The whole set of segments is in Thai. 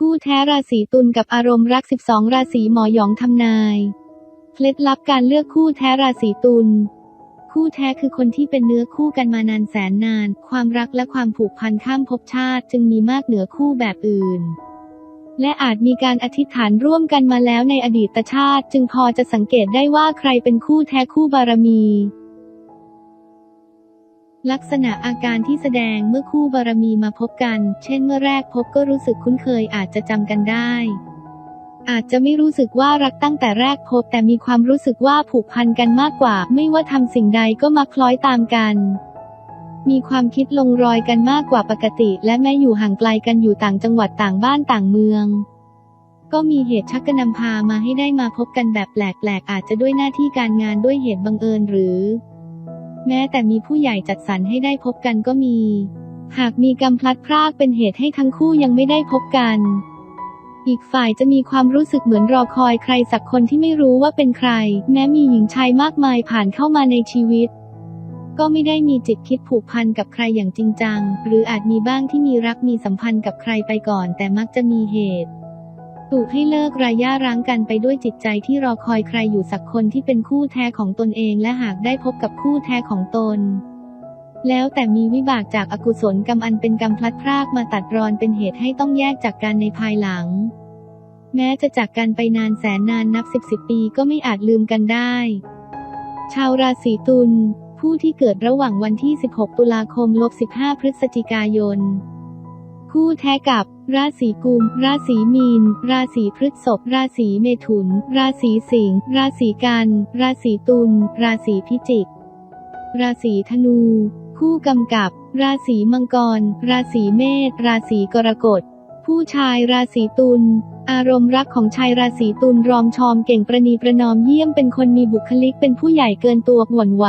คู่แท้ราศีตุลกับอารมณ์รัก 12 ราศีหมอหยองทำนาย เคล็ดลับการเลือกคู่แท้ราศีตุล คู่แท้คือคนที่เป็นเนื้อคู่กันมานานแสนนาน ความรักและความผูกพันข้ามภพชาติ จึงมีมากเหนือคู่แบบอื่น และอาจมีการอธิษฐานร่วมกันมาแล้วในอดีตชาติ จึงพอจะสังเกตได้ว่าใครเป็นคู่แท้คู่บารมี ลักษณะอาการที่แสดงเมื่อคู่บารมีมาพบกัน เช่นเมื่อแรกพบก็รู้สึกคุ้นเคยอาจจะจำกันได้ อาจจะไม่รู้สึกว่ารักตั้งแต่แรกพบแต่มีความรู้สึกว่าผูกพันกันมากกว่า ไม่ว่าทำสิ่งใดก็มาคล้อยตามกัน มีความคิดลงรอยกันมากกว่าปกติ และแม้อยู่ห่างไกลกันอยู่ต่างจังหวัดต่างบ้านต่างเมือง ก็มีเหตุชักกระนำพามาให้ได้มาพบกันแบบแปลกๆอาจจะด้วยหน้าที่การงานด้วยเหตุบังเอิญหรือ แม้แต่มีผู้ใหญ่จัดสรรให้ได้พบกันก็มี หากมีกรรมพลัดพรากเป็นเหตุให้ทั้งคู่ยังไม่ได้พบกัน อีกฝ่ายจะมีความรู้สึกเหมือนรอคอยใครสักคนที่ไม่รู้ว่าเป็นใคร แม้มีหญิงชายมากมายผ่านเข้ามาในชีวิต ก็ไม่ได้มีจิตคิดผูกพันกับใครอย่างจริงจัง หรืออาจมีบ้างที่มีรักมีสัมพันธ์กับใครไปก่อน แต่มักจะมีเหตุ ถูกให้เลิกรายย่าร้างกันไปด้วยจิตใจที่รอคอยใครอยู่สักคนที่เป็นคู่แท้ของตนเองและหากได้พบกับคู่แท้ของตน แล้วแต่มีวิบากจากอากุศลกรรมอันเป็นกรรมพลัดพรากมาตัดรอนเป็นเหตุให้ต้องแยกจากกันในภายหลัง แม้จะจากกันไปนานแสนนานนับสิบสิบปีก็ไม่อาจลืมกันได้ ชาวราศีตุลผู้ที่เกิดระหว่างวันที่ 16 ตุลาคมลบ15 พฤศจิกายน คู่แท้กับ ราศีกุม ราศีมีน ราศีพฤษภ ราศีเมถุน ราศีสิงห์ ราศีกัน ราศีตุล ราศีพิจิก ราศีธนู คู่กำกับ ราศีมังกร ราศีเมษ ราศีกรกฎ ผู้ชายราศีตุล อารมณ์รักของชายราศีตุลรอมชอมเก่งประนีประนอมเยี่ยมเป็นคนมีบุคลิกเป็นผู้ใหญ่เกินตัวหวั่นไหว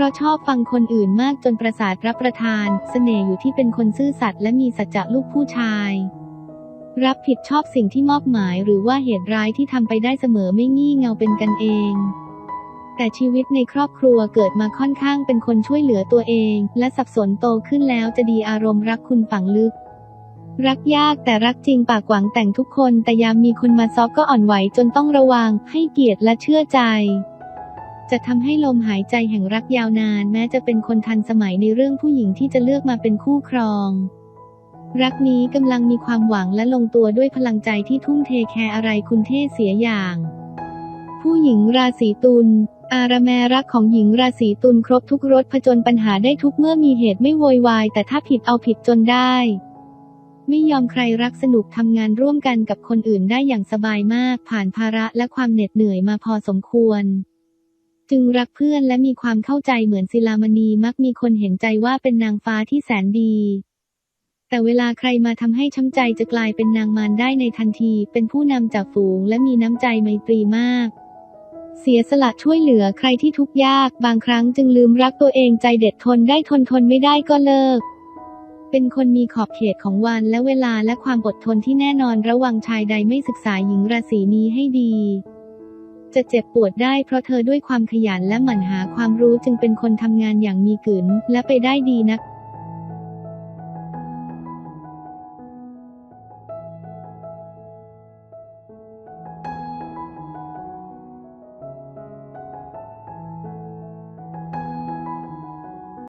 ราะชอบฟังคนอื่นมากจนประสาทรับประทาน เสน่ห์อยู่ที่เป็นคนซื่อสัตย์และมีสัจจะลูกผู้ชาย รับผิดชอบสิ่งที่มอบหมายหรือว่าเหตุร้ายที่ทำไปได้เสมอไม่งี่เงาเป็นกันเองแต่ชีวิตในครอบครัวเกิดมาค่อนข้างเป็นคนช่วยเหลือตัวเอง และสับสนโตขึ้นแล้วจะดีอารมณ์รักคุณฝังลึก รักยากแต่รักจริงปากหวังแต่งทุกคน แต่ยามมีคนมาซอกก็อ่อนไหวจนต้องระวังให้เกียรติและเชื่อใจ จะทำให้ลมหายใจแห่งรักยาวนาน แม้จะเป็นคนทันสมัยในเรื่องผู้หญิงที่จะเลือกมาเป็นคู่ครอง รักนี้กำลังมีความหวังและลงตัวด้วยพลังใจที่ทุ่มเทแคร์อะไรคุณเท่เสียอย่าง ผู้หญิงราศีตุลอาระแมรักของหญิงราศีตุลครบทุกรสผจญปัญหาได้ทุกเมื่อมีเหตุไม่โวยวาย แต่ถ้าผิดเอาผิดจนได้ ไม่ยอมใครรักสนุกทำงานร่วมกันกับคนอื่นได้อย่างสบายมาก ผ่านภาระและความเหน็ดเหนื่อยมาพอสมควร จึงรักเพื่อนและมีความเข้าใจเหมือนศิลามณีมักมีคนเห็นใจว่าเป็นนางฟ้าที่แสนดี แต่เวลาใครมาทำให้ช้ำใจจะกลายเป็นนางมารได้ในทันที เป็นผู้นำจากฝูงและมีน้ำใจไมตรีมาก เสียสละช่วยเหลือใครที่ทุกข์ยาก บางครั้งจึงลืมรักตัวเองใจเด็ดทนได้ทนทนไม่ได้ก็เลิก เป็นคนมีขอบเขตของวันและเวลาและความอดทนที่แน่นอนระวังชายใดไม่ศึกษาหญิงราศีนี้ให้ดี จะเจ็บปวดได้เพราะเธอด้วยความขยันและหมั่นหาความรู้จึงเป็นคนทำงานอย่างมีกึนและไปได้ดีนัก